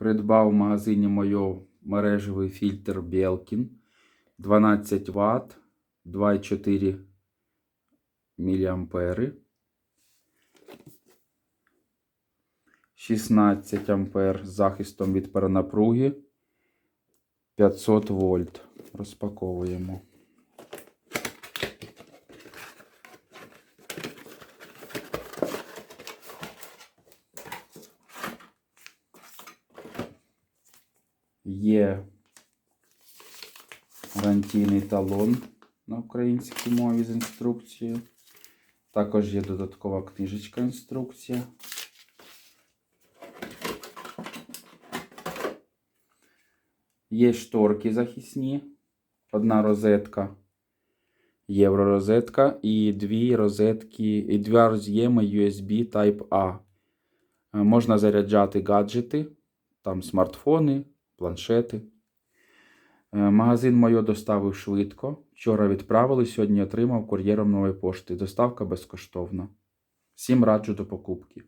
Придбав в магазині Мойо мережевий фільтр Белкін 12 Вт, 2,4 мА. 16 ампер з захистом від перенапруги. 500 вольт. Розпаковуємо. Є гарантійний талон на українській мові з інструкцією. Також є додаткова книжечка інструкція. Є шторки захисні, одна розетка, євророзетка і дві розетки, і два роз'єми USB Type-A. Е, Можна заряджати гаджети, там смартфони, планшети. Е, Магазин моє доставив швидко. Вчора відправили, сьогодні отримав кур'єром нової пошти. Доставка безкоштовна. Всім раджу до покупки.